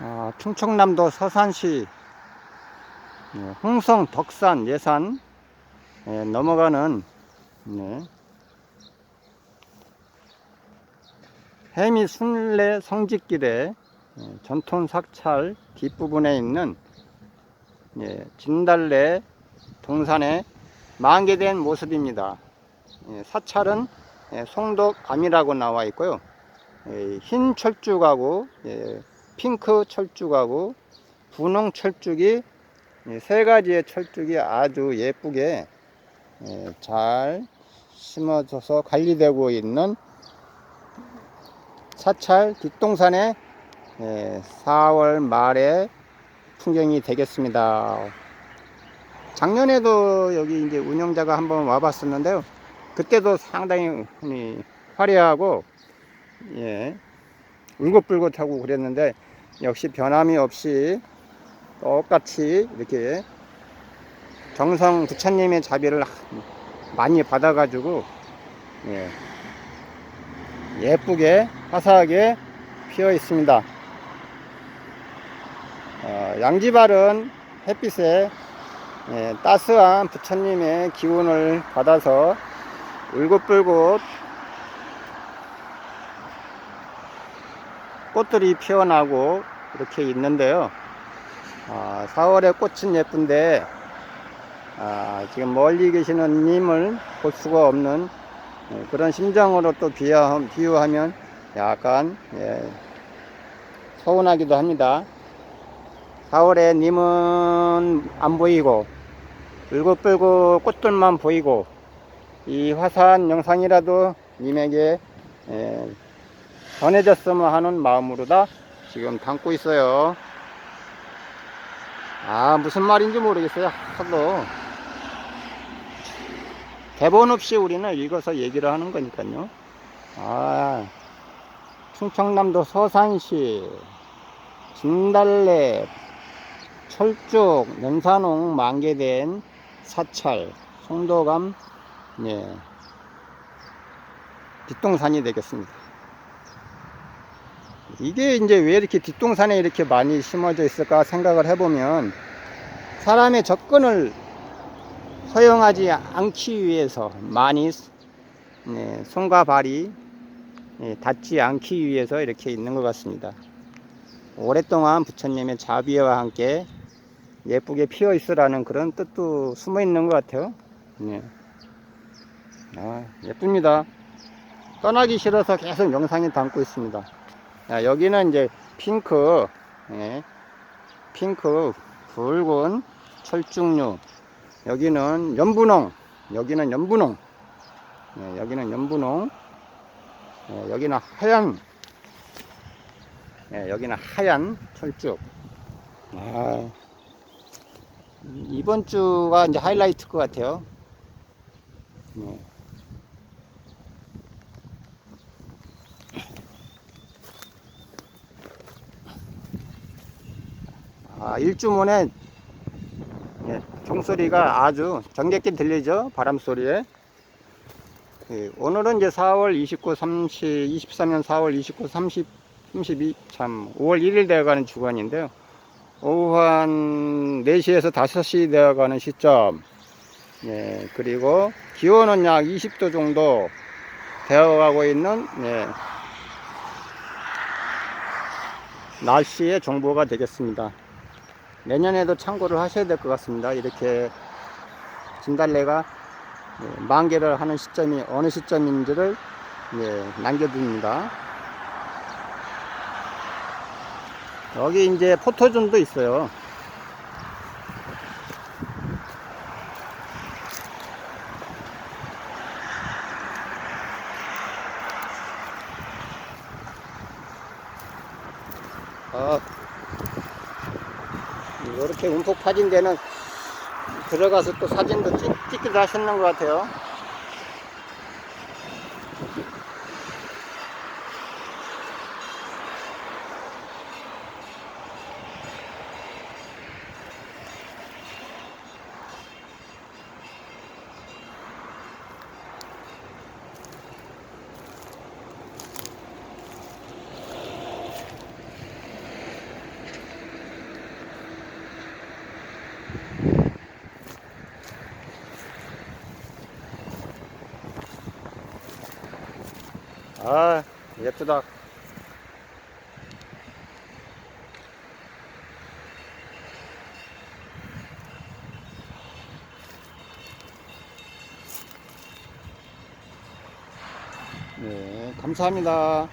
아, 충청남도 서산시 예, 홍성 덕산 예산 예, 넘어가는 네, 해미 순례 성직길에 예, 전통 사찰 뒷부분에 있는 예, 진달래 동산에 만개된 모습입니다. 예, 사찰은 예, 송덕암이라고 나와 있고요. 예, 흰 철쭉하고 예, 핑크 철쭉하고 분홍 철쭉이 예, 세 가지의 철쭉이 아주 예쁘게 예, 잘 심어져서 관리되고 있는 사찰 뒷동산의 예, 4월 말에 풍경이 되겠습니다. 작년에도 여기 이제 운영자가 한번 와봤었는데요. 그때도 상당히 화려하고 예, 울긋불긋하고 그랬는데 역시 변함이 없이 똑같이 이렇게 정성 부처님의 자비를 많이 받아가지고 예, 예쁘게 화사하게 피어 있습니다. 어, 양지발은 햇빛에 예, 따스한 부처님의 기운을 받아서 울긋불긋 꽃들이 피어나고 이렇게 있는데요. 아, 4월에 꽃은 예쁜데 아, 지금 멀리 계시는 님을 볼 수가 없는 예, 그런 심정으로 또 비유하면 약간 예, 서운하기도 합니다. 4월에 님은 안 보이고 울긋불긋 꽃들만 보이고 이 화사한 영상이라도 님에게 예, 전해졌으면 하는 마음으로 다 지금 담고 있어요. 아, 무슨 말인지 모르겠어요. 하도. 대본 없이 우리는 읽어서 얘기를 하는 거니까요. 아, 충청남도 서산시, 진달래, 철쭉, 연산홍 만개된 사찰, 송도감, 예, 뒷동산이 되겠습니다. 이게 이제 왜 이렇게 뒷동산에 이렇게 많이 심어져 있을까 생각을 해보면 사람의 접근을 허용하지 않기 위해서 많이 네, 손과 발이 네, 닿지 않기 위해서 이렇게 있는 것 같습니다. 오랫동안 부처님의 자비와 함께 예쁘게 피어 있으라는 그런 뜻도 숨어 있는 것 같아요. 네. 아, 예쁩니다. 떠나기 싫어서 계속 영상에 담고 있습니다. 자, 여기는 이제 핑크, 예, 핑크, 붉은 철쭉류. 여기는 연분홍, 여기는 연분홍, 예, 여기는 연분홍, 예, 여기는 하얀, 예, 여기는 하얀 철쭉. 아, 이번 주가 이제 하이라이트 것 같아요. 예. 아, 일주문에 예, 종소리가 아주 정겹게 들리죠? 바람 소리에. 예, 오늘은 이제 4월 29, 30, 23년 4월 29, 30, 32, 참, 5월 1일 되어가는 주간인데요. 오후 한 4시에서 5시 되어가는 시점. 예, 그리고 기온은 약 20도 정도 되어가고 있는, 예, 날씨의 정보가 되겠습니다. 내년에도 참고를 하셔야 될 것 같습니다. 이렇게 진달래가 예, 만개를 하는 시점이 어느 시점인지를 예, 남겨둡니다. 여기 이제 포토존도 있어요. 아, 이렇게 움푹 파진 데는 들어가서 또 사진도 찍, 찍기도 하셨는 것 같아요. 아, 예쁘다. 네, 감사합니다.